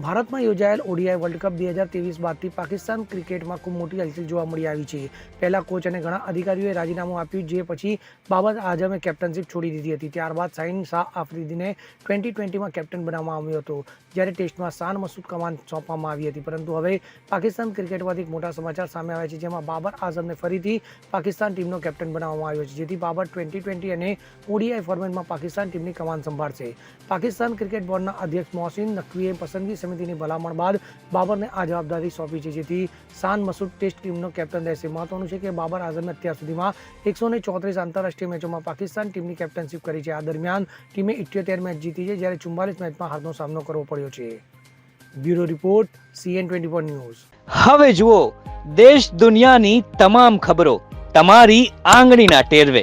ભારતમાં યોજાયેલ ODI world cup બે હજાર ત્રેવીસ બાદથી પાકિસ્તાન ક્રિકેટમાં ખૂબ મોટી હલચલ જોવા મળી આવી છે. પહેલાં કોચ અને ઘણા અધિકારીઓએ રાજીનામું આપ્યું જે પછી બાબર આઝમે કેપ્ટનશીપ છોડી દીધી હતી. ત્યારબાદ સાઇન શાહ આફ્રિદીને ટ્વેન્ટી ટ્વેન્ટીમાં કેપ્ટન બનાવવામાં આવ્યો હતો. જ્યારે ટેસ્ટમાં શાન મસૂદ કમાન સોંપવામાં આવી હતી. પરંતુ હવે પાકિસ્તાન ક્રિકેટમાંથી એક મોટા સમાચાર સામે આવ્યા છે, જેમાં બાબર આઝમને ફરીથી પાકિસ્તાન ટીમનો કેપ્ટન બનાવવામાં આવ્યો છે, જેથી બાબર ટ્વેન્ટી ટ્વેન્ટી અને ઓડીઆઈ ફોર્મેટમાં પાકિસ્તાન ટીમની કમાન સંભાળશે. પાકિસ્તાન ક્રિકેટ બોર્ડના અધ્યક્ષ મોહસિન નકવીએ પસંદગી સમિતિની ભલામણ બાદ બાબરને આ જવાબદારી સોંપી છે. જેથી શાન મસૂદ ટેસ્ટ ટીમનો કેપ્ટન રહેશે. મહત્વનું છે કે બાબર આઝમે અત્યાર સુધીમાં એકસો ને ચોત્રીસ આંતરરાષ્ટ્રીય મેચોમાં પાકિસ્તાન ટીમની કેપ્ટનશીપ કરી છે. આ દરમિયાન ટીમે ઇઠ્યોતેર મેચ જીતી છે, જ્યારે ચુમ્માલીસ મેચમાં હારનો સામનો કરવો પડ્યો છે. Bureau report CN twenty news હવે જુઓ, દેશ દુનિયાની તમામ ખબરો તમારી આંગળીના ટેરવે.